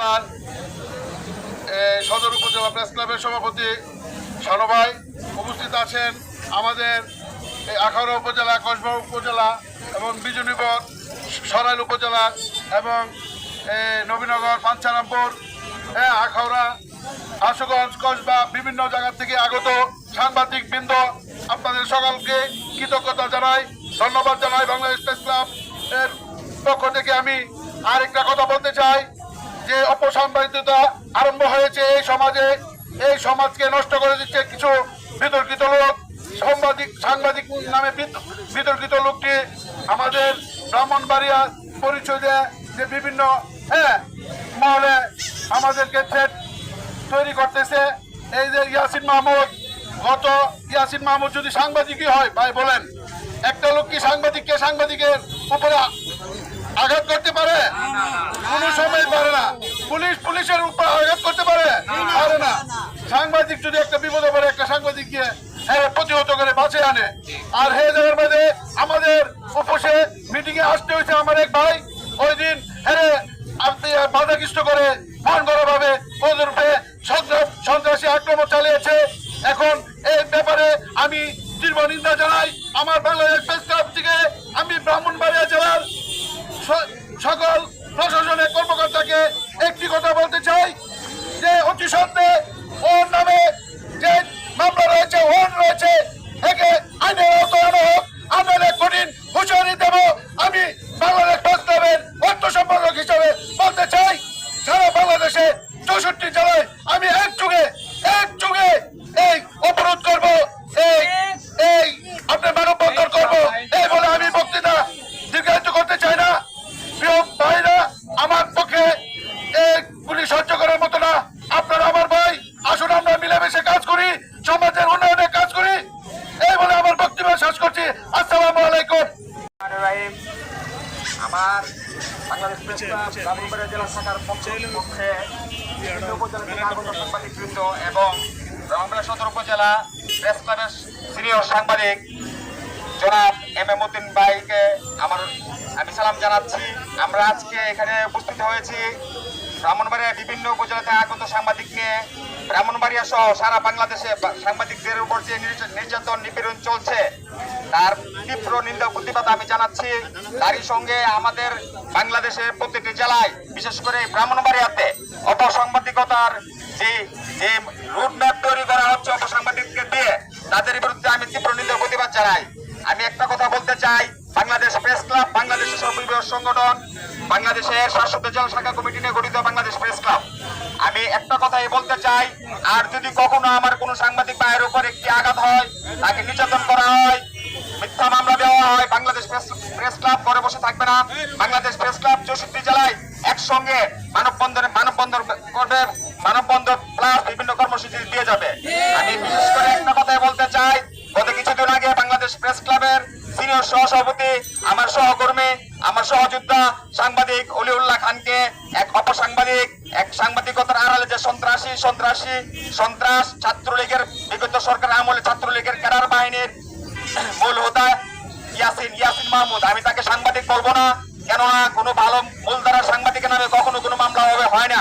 এ, সদর উপজেলা প্রেস ক্লাবের সভাপতি শানু ভাই উপস্থিত আছেন আমাদের এই আখাউড়া উপজেলা কসবা উপজেলা এবং বিজনীপুর সরাইল উপজেলা এবং নবীনগর পাঞ্চারামপুর হ্যাঁ আখাউড়া আশুগঞ্জ কসবা বিভিন্ন জায়গা থেকে আগত সাংবাদিক বৃন্দ আপনাদের সকলকে কৃতজ্ঞতা জানাই ধন্যবাদ জানাই বাংলাদেশ প্রেস ক্লাব এর পক্ষ থেকে আমি আরেকটা কথা বলতে চাই। যে অপসাংবাদিকতা আরম্ভ হয়েছে এই সমাজে, এই সমাজকে নষ্ট করে দিচ্ছে কিছু বিতর্কিত লোক, সাংবাদিক সাংবাদিক নামে বিত- বিতর্কিত লোকটি আমাদের ব্রাহ্মণবাড়িয়া পরিচয় দেয় যে বিভিন্ন হ্যাঁ মহলে আমাদেরকে থ্রেট তৈরি করতেছে। এই যে ইয়াসিন মাহমুদ, গত ইয়াসিন মাহমুদ যদি সাংবাদিকই হয়, ভাই বলেন, একটা লোক কি সাংবাদিককে সাংবাদিকের উপরে আঘাত করতে পারে? কোন সময় পারে না। পুলিশ পুলিশের উপর আঘাত করতে পারে? পারে না। সাংবাদিক যদি একটা বিপদে পড়ে একটা সাংবাদিককে হ্যাঁ প্রতিহত করে বাঁচে আনে। আর হে জায়গার মধ্যে আমাদের উপসে মিটিং এ আসতে হয়েছে আমার এক ভাই। ওই দিন হ্যাঁ বাধাকৃষ্ট করে মন করা ভাবে সন্ত্রাসী আক্রমণ চালিয়েছে। এখন এই ব্যাপারে আমি তীব্র নিন্দা জানাই। আমার বাংলাদেশ প্রেস ক্লাব থেকে আমি ব্রাহ্মণবাড়িয়া জেলার সকল প্রশাসনের কর্মকর্তাকে একটি কথা বলতে চাই, যে অতি সত্ত্বে ওর নামে যে মামলা রয়েছে, ওর রয়েছে, একে আইনের আওতায় আনা হোক, আমরা কঠিন হুঁশিয়ারি দেব। আমি বাংলাদেশ ক্লাবের অর্থ সম্পাদক হিসাবে বলতে চাই, সারা বাংলাদেশে চৌষট্টি জেলায় আমি এক আসসালামু আলাইকুম আমার বাংলাদেশ প্রেস ক্লাব জেলা শাখার পক্ষে পক্ষে বিভিন্ন উপজেলা থেকে আগত সাংবাদিকবৃন্দ এবং ব্রাহ্মণবাড়িয়া সদর উপজেলা প্রেস ক্লাবের সিনিয়র সাংবাদিক জনাব এম এম উদ্দিন ভাইকে আমার আমি সালাম জানাচ্ছি। আমরা আজকে এখানে উপস্থিত হয়েছি। ব্রাহ্মণবাড়িয়া বিভিন্ন উপজেলা থেকে আগত সাংবাদিক নিয়ে ব্রাহ্মণবাড়িয়া সহ সারা বাংলাদেশে সাংবাদিকদের উপর যে নির্যাতন- নিপীড়ন চলছে, তার তীব্র নিন্দা প্রতিবাদ আমি জানাচ্ছি। তারই সঙ্গে আমাদের বাংলাদেশের প্রতিটি জেলায়, বিশেষ করে ব্রাহ্মণবাড়িয়াতে অপসাংবাদিকতার যে যে রুটম্যাপ তৈরি করা হচ্ছে অপসাংবাদিককে দিয়ে, তাদের বিরুদ্ধে আমি তীব্র নিন্দা প্রতিবাদ জানাই। আমি একটা কথা বলতে চাই, বাংলাদেশ প্রেস ক্লাব, বাংলাদেশের সর্ববৃহৎ সংগঠন, বাংলাদেশের শাসক জেলা শাখা কমিটি নিয়ে গঠিত বাংলাদেশ প্রেস ক্লাব। আমি একটা কথাই বলতে চাই, আর যদি কখনো আমার কোনো সাংবাদিক ভাইয়ের উপর একটি আঘাত হয়, তাকে নির্যাতন করা হয়, মিথ্যা মামলা দেওয়া হয়, বাংলাদেশ প্রেস ক্লাব করে বসে থাকবে না। বাংলাদেশ প্রেস ক্লাব চৌষট্টি জেলায় একসঙ্গে মানববন্ধন মানববন্ধন করবে মানববন্ধন প্লাস বিভিন্ন কর্মসূচি দিয়ে যাবে আমি বিশেষ করে একটা কথাই বলতে চাই গত কিছুদিন আগে বাংলাদেশ প্রেস ক্লাবের সিনিয়র সহসভাপতি আমার সহকর্মী আমার সহযোদ্ধা সাংবাদিক অলিউল্লাহ খানকে, এক অপসাংবাদিক, এক সাংবাদিকতার আড়ালে যে সন্ত্রাসী সন্ত্রাসী, সন্ত্রাস ছাত্রলীগের বিগত সরকার আমলে ছাত্রলীগের ক্যাডার বাহিনীর মূল হোতা ইয়াসিন ইয়াসিন মাহমুদ। আমি তাকে সাংবাদিক বলব না, কেননা কোনো ভালো মূলধারার সাংবাদিকের নামে কখনো কোনো মামলা হবে, হয় না।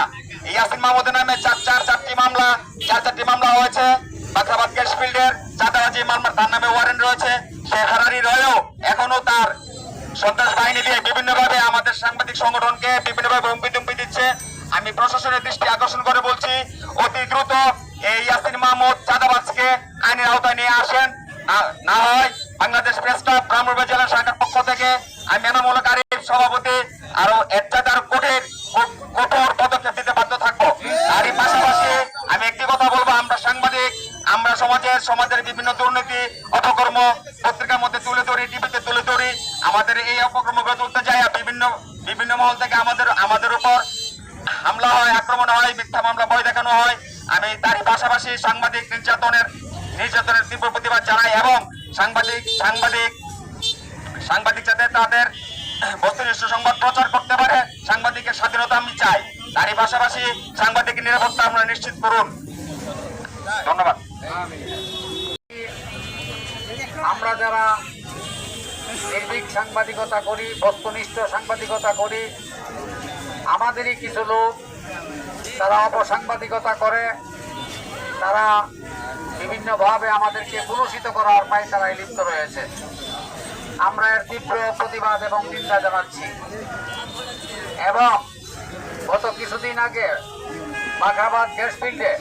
ইয়াসিন মাহমুদের নামে চার চার, চারটি মামলা, চার, চারটি মামলা হয়েছে। বাখরাবাদ গ্যাস ফিল্ডের চাঁদাবাজি মামলা তার নামে ওয়ারেন্ট রয়েছে সে হারারি রয়েও এখনও তার সন্ত্রাস বাহিনী দিয়ে বিভিন্ন ভাবে আমাদের সাংবাদিক সংগঠনকে বিভিন্ন ভাবে হুমকি তুমকি দিচ্ছে। আমি প্রশাসনের দৃষ্টি আকর্ষণ করে বলছি, অতি দ্রুত এই ইয়াসিন মাহমুদ চাঁদাবাজকে আইনের আওতায় নিয়ে আসেন। না- হয় বাংলাদেশ প্রেস ক্লাব ব্রাহ্মণবাড়িয়া জেলা শাখার পক্ষ থেকে আমি এনামূলক আরিফ সভাপতি আরও এর চাইতে আরও কঠিন কঠোর পদক্ষেপ দিতে বাধ্য থাকব। তারই পাশাপাশি আমি একটি কথা বলব, আমরা সাংবাদিক, আমরা সমাজের সমাজের বিভিন্ন দুর্নীতি, অপকর্ম ধরি তুলে ধরি, আমাদের এই অপকর্মগুলো তুলতে যায় বিভিন্ন বিভিন্ন মহল থেকে আমাদের আমাদের উপর হামলা হয়, আক্রমণ হয়, মিথ্যা মামলা ভয় দেখানো হয়। আমি তারই পাশাপাশি সাংবাদিক নির্যাতনের নির্যাতনের তীব্র প্রতিবাদ জানাই এবং সাংবাদিক সাংবাদিক সাংবাদিক যাতে তাদের বস্তুনিষ্ঠ সংবাদ প্রচার করতে পারে, সাংবাদিকের স্বাধীনতা আমি চাই। তারই পাশাপাশি সাংবাদিকের নিরাপত্তা আমরা নিশ্চিত করুন। ধন্যবাদ। আমরা যারা নির্ভীক সাংবাদিকতা করি, বস্তুনিষ্ঠ সাংবাদিকতা করি। আমাদেরই কিছু লোক, তারা অপসাংবাদিকতা করে, তারা বিভিন্নভাবে আমাদেরকে কলুষিত করার পায়তারায় লিপ্ত রয়েছে। আমরা এর তীব্র প্রতিবাদ এবং নিন্দা জানাচ্ছি। এবং গত কিছুদিন আগে মাঘাবাদ গ্যাস ফিল্ডে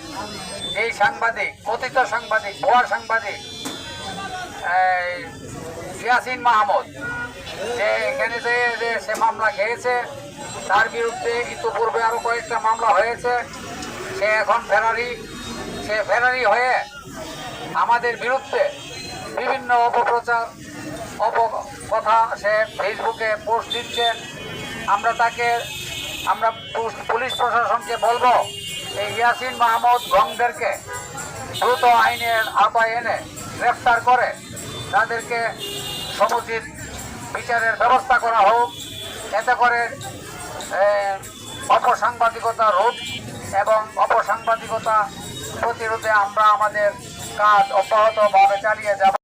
এই সাংবাদিক, কথিত সাংবাদিক, ভুয়া সাংবাদিক এই ইয়াসিন মাহমুদ। যে এখানে যে যে সে মামলা খেয়েছে, তার বিরুদ্ধে ইতিপূর্বে আরও কয়েকটা মামলা হয়েছে। সে এখন ফেরারি, সে ফেরারি হয়ে আমাদের বিরুদ্ধে বিভিন্ন অপপ্রচার অপ কথা সে ফেসবুকে পোস্ট দিচ্ছে। আমরা তাকে, আমরা পুলিশ প্রশাসনকে বলব, এই ইয়াসিন মাহমুদ গংদেরকে দ্রুত আইনের আওতায় এনে গ্রেফতার করে, তাদেরকে সমুচিত বিচারের ব্যবস্থা করা হোক। এতে করে অপসাংবাদিকতা রোধ এবং অপসাংবাদিকতা প্রতিরোধে আমরা আমাদের কাজ অব্যাহতভাবে চালিয়ে যাব।